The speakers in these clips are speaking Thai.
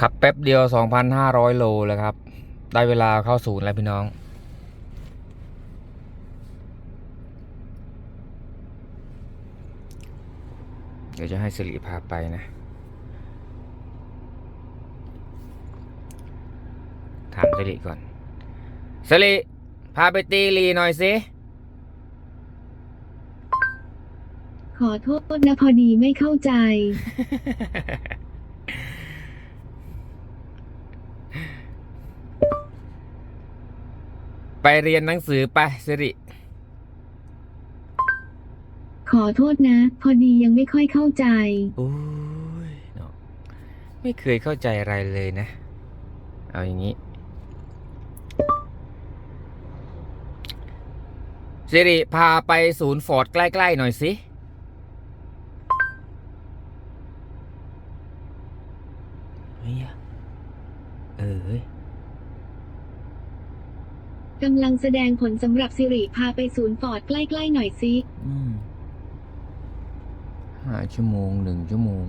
ขับแป๊บเดียว 2,500 โลแล้วครับ ได้เวลาเข้าศูนย์แล้วพี่น้อง เดี๋ยวจะให้สิริพาไปนะ ถามสิริก่อนสิริพาไปตีลีหน่อยสิ ขอโทษนะพอดีไม่เข้าใจ ไปเรียนหนังสือไปสิริ ขอโทษนะ พอดียังไม่ค่อยเข้าใจ โอ้ยเนาะไม่เคยเข้าใจอะไรเลยนะ เอาอย่างนี้สิริพาไปศูนย์ฟอร์ดใกล้ ๆ หน่อยสิ เฮ้ยอะเออเฮ้ย กำลังแสดงผลสำหรับสิริพาไปศูนย์ฟอร์ดใกล้ ๆ หน่อยสิอืมห้าชั่วโมงหนึ่งชั่วโมง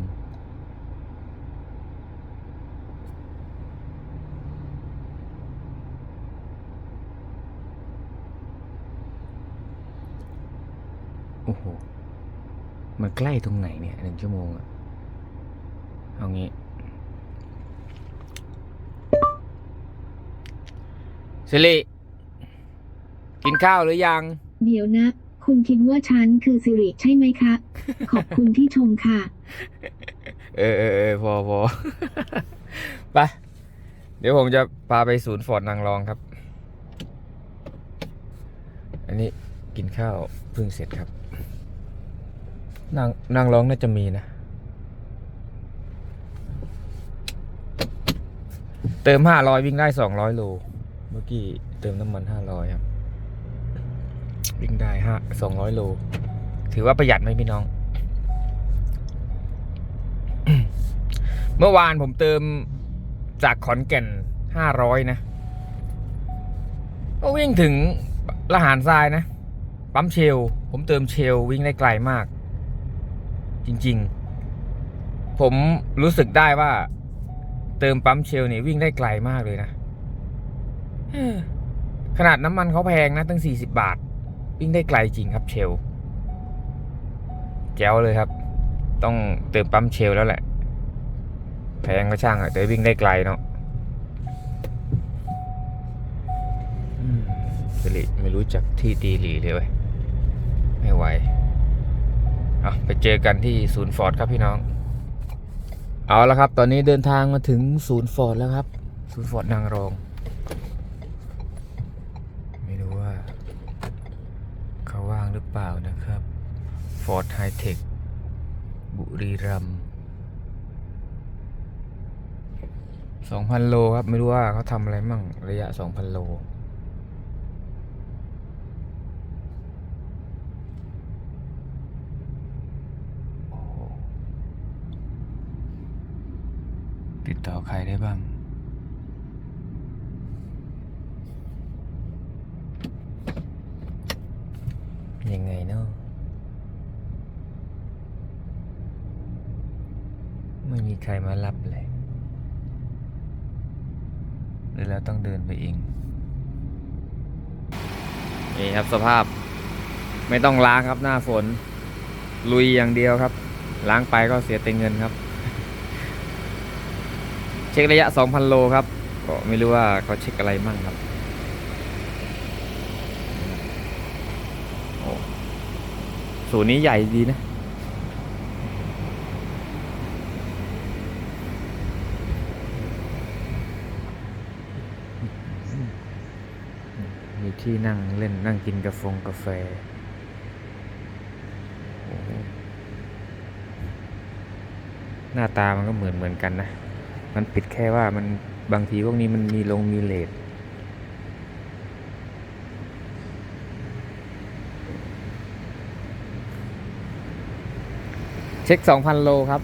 โอ้โห มันใกล้ตรงไหนเนี่ยหนึ่งชั่วโมงอะเอางี้ สิริ กินข้าวหรือยัง เดี๋ยวนะ คุณคิดว่าฉันคือสิริใช่ไหมคะ ขอบคุณที่ชมค่ะ เออเออเออพอพอ ไป เดี๋ยวผมจะพาไปศูนย์ฟอร์ดนางรองครับ อันนี้กินข้าวเพิ่งเสร็จครับ นางนางรองน่าจะมีนะ เติมห้าร้อยวิ่งได้สองร้อยโล เมื่อกี้เติมน้ำมันห้าร้อยครับ วิ่งได้ห้าสองร้อยโล ถือว่าประหยัดไหมพี่น้อง เมื่อวานผมเติมจากขอนแก่นห้าร้อยนะก็วิ่งถึงละหารทรายนะ ปั๊มเชล ผมเติมเชลวิ่งได้ไกลมาก จริง ๆ ผมรู้สึกได้ว่า เติมปั๊มเชลเนี่ยวิ่งได้ไกลมากเลยนะขนาดน้ำมันเขาแพงนะ ตั้งสี่สิบบาท วิ่งได้ไกลจริงครับเชลแจ๋วเลยครับ ต้องเติมปั๊มเชลแล้วแหละ แพงก็ช่างอะแต่วิ่งได้ไกลเนาะอืมสิริไม่รู้จักที่ตีหลีเลยเว้ยไม่ไหวเอาไปเจอกันที่ศูนย์ฟอร์ดครับพี่น้อง เอาละครับ ตอนนี้เดินทางมาถึงศูนย์ฟอร์ดแล้วครับ ศูนย์ฟอร์ดนางรอง ไม่รู้ว่า เขาว่างหรือ เปล่านะครับฟอร์ดไฮเทคบุรีรัมย์สองพันโลครับ ไม่รู้ว่าเขาทำอะไรมั่งระยะสองพันโลติดต่อใครได้บ้าง ยังไงเนาะไม่มีใครมารับเลยหรือเราต้องเดินไปเองนี่ครับสภาพไม่ต้องล้างครับหน้าฝน ลุยอย่างเดียวครับ ล้างไปก็เสียแต่เงินครับ เช็คระยะ 2,000 โลครับ ก็ไม่รู้ว่าเขาเช็คอะไรมั่งครับโอ้ ศูนย์นี้ใหญ่ดีนะ มีที่นั่งเล่นนั่งกินกาแฟกาแฟหน้าตามันก็เหมือนเหมือนกันนะ มันผิดแค่ว่ามันบางทีพวกนี้มันมีลงมีเลท เช็ค 2,000 โลครับ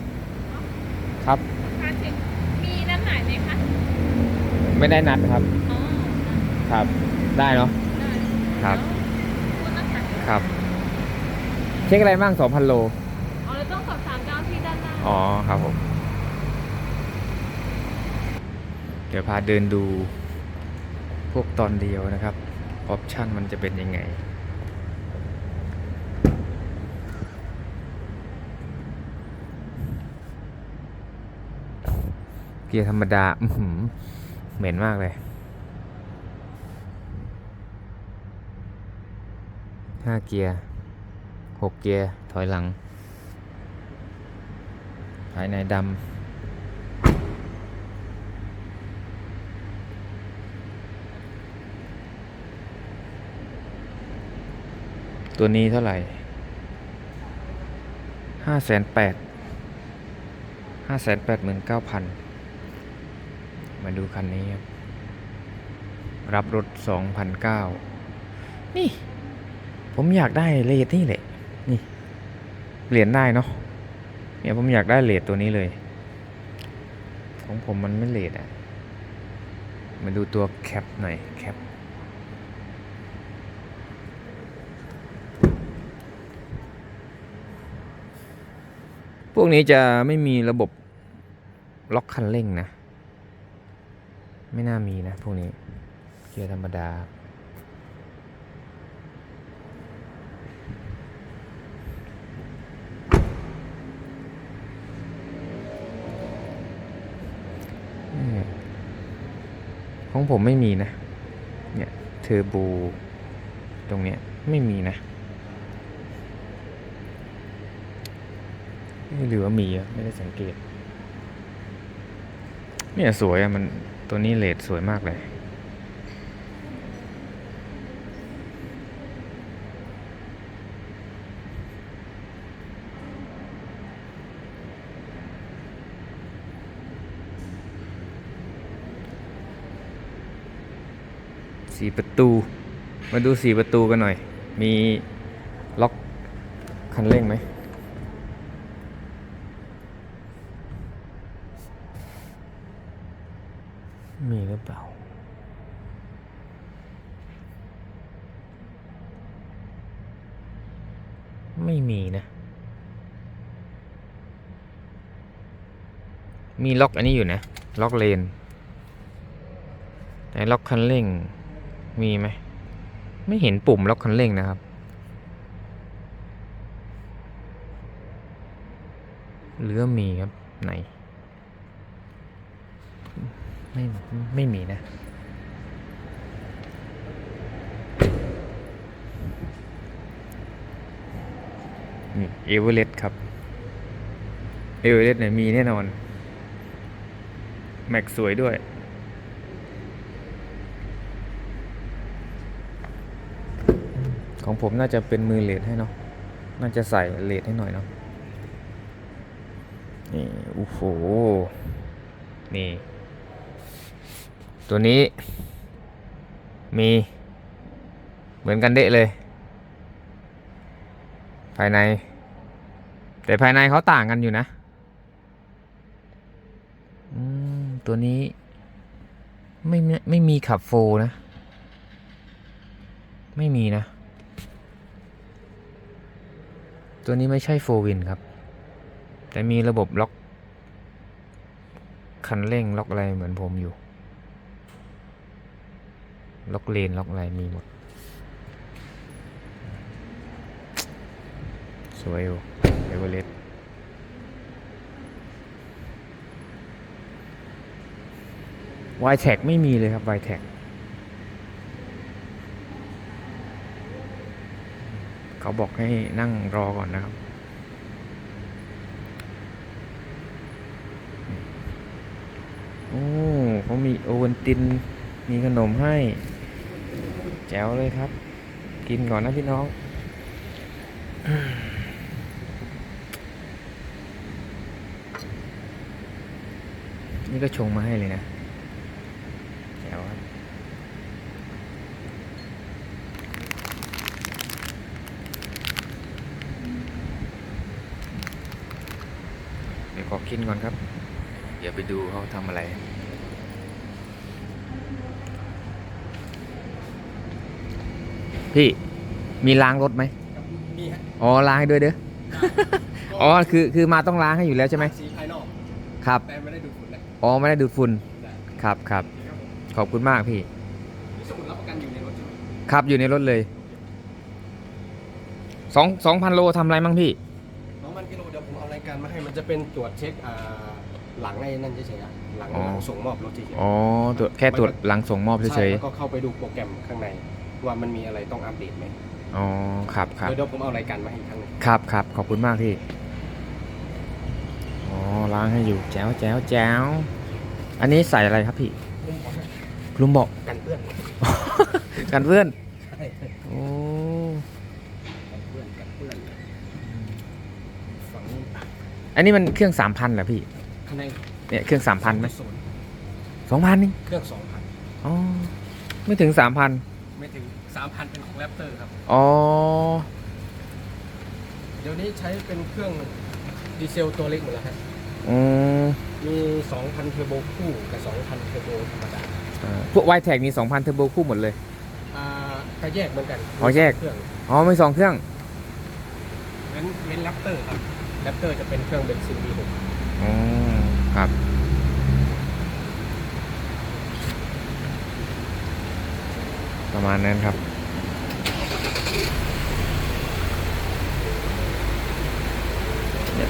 ครับ คะเช็คมีนัดหมายไหมคะไม่ได้นัดครับ อ๋อครับ ได้เนาะ ได้ครับคุณนัดหมายครับ เช็คอะไรบ้าง2,000 โล อ๋อเราต้องสอบถามเจ้าที่ด้านหน้า อ๋อครับผมคเดี๋ยวพาเดินดูพวกตอนเดียวนะครับ ออปชันมันจะเป็นยังไง เกียร์ธรรมดาเหม็นมากเลยห้าเกียร์หกเกียร์ ถอยหลัง ภายในดำตัวนี้เท่าไหร่ห้าแสนแปดห้าแสนแปดหมื่นเก้าพัน มาดูคันนี้ครับ รับรถสองพันเก้านี่ ผมอยากได้เลทนี่แหละ นี่เปลี่ยนได้เนาะเนี่ยผมอยากได้เลทตัวนี้เลย ของผมมันไม่เลทอะ มาดูตัวแคปหน่อยแคปพวกนี้จะไม่มีระบบล็อกคันเร่งนะ ไม่น่ามีนะพวกนี้ เกียร์ธรรมดา ของผมไม่มีนะ เนี่ยเทอร์โบตรงเนี้ยไม่มีนะเอ๊ะหรือว่ามีอะไม่ได้สังเกต เนี่ยสวยอะมัน ตัวนี้เลดสวยมากเลย สี่ประตู มาดูสี่ประตูกันหน่อย มีล็อกคันเร่งไหมหรือเปล่า ไม่มีนะ มีล็อกอันนี้อยู่นะ ล็อกเลนแต่ล็อกคันเร่ง มีไหม ไม่เห็นปุ่มล็อกคันเร่งนะครับ หรือมีครับ ไหน ไม่ ไม่มีนะ นี่เอเวอเรสต์ครับเอเวอเรสต์เนี่ยมีแน่นอน แม็กสวยด้วย ของผมน่าจะเป็นมือเลดให้เนาะน่าจะใส่เลดให้หน่อยเนาะนี่โอ้โหนี่ ตัวนี้มีเหมือนกันเดะเลยายใน แต่ภายในเขาต่างกันอยู่นะตัวนี้ไม่ไม่มีขับโฟนะ ไม่มีนะ ตัวนี้ไม่ใช่โฟวินครับ แต่มีระบบล็อก คันเร่งล็อกอะไรเหมือนผมอยู่ ล็อกเลนล็อกอะไรมีหมด สวยอยู่เอเวอเรสต์วายแท็กไม่มีเลยครับวายแท็กเขาบอกให้นั่งรอก่อนนะครับ โอ้เขามีโอเวนติน มีขนมให้ แจ๋วเลยครับ กินก่อนนะพี่น้อง นี่ก็ชงมาให้เลยนะแจ๋วครับเดี๋ยวขอกินก่อนครับ เดี๋ยวไปดูเขาทำอะไรพี่มีล้างรถไหมมีฮะอ๋อล้างให้ด้วยเด้อ อ๋อคือคือมาต้องล้างให้อยู่แล้วใช่ไหมสีภายนอก ครับ แต่ไม่ได้ดูดฝุ่นนะ อ๋อไม่ได้ดูดฝุ่นได้ครับครับครับผมขอบคุณมากพี่มีสมุดรับประกันอยู่ในรถใช่ไหมครับอยู่ในรถเลยสองสองพันโลทำอะไรมั่งพี่น้องมันกิโลเดี๋ยวผมเอารายการมาให้มันจะเป็นตรวจเช็คอ่าหลังไอ้นั่นเฉยๆอะหลังอ๋อหลังส่งมอบรถเฉยๆอ๋อตรวจแค่ตรวจหลังส่งมอบใช่เฉยแล้วก็เข้าไปดูโปรแกรมข้างใน ว่ามันมีอะไรต้องอัปเดตไหมๆอ๋อครับครับเดี๋ยวผมเอารายการมาให้อีกครั้งหนึงครับครับขอบคุณมากพี่อ๋อ ล้างให้อยู่แจ๋วแจ๋วแจ๋วอันนี้ใส่อะไรครับพี่ผมขอให้ลุงบอกกันเพื่อน กันเพื่อนใช่โอ้กันเพื่อนกันเพื่อนฝั่งนี้อันนี้มันเครื่องสามพันเหรอพี่ข้างในเนี่ยเครื่องสามพันไหมศูนย์สองพันนึงเครื่องสองพันอ๋อไม่ถึงสามพันไม่ถึงสามพันเป็นของแรปเตอร์ครับอ๋อเดี๋ยวนี้ใช้เป็นเครื่องดีเซลตัวเล็กหมดแล้วฮะ อืมมี 2,000 เทอร์โบคู่กับ 2,000 เทอร์โบธรรมดาอ่าพวกไวแท็กมีสองพันเทอร์โบคู่หมดเลย อ่าก็แยกเหมือนกันอ๋อแยก เครื่องอ๋อไม่สองเครื่อง เว้นเว้นแรปเตอร์ครับแรปเตอร์จะเป็นเครื่องเบนซิน V6 อ๋อครับ ประมาณนั้นครับ เนี่ย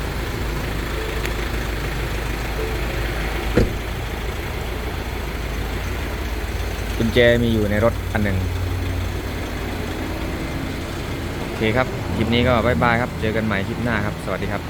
กุ ญแจมีอยู่ในรถอันหนึ่งโอเคครับ คลิปนี้ก็บายบายครับ เจอกันใหม่คลิปหน้าครับ สวัสดีครับ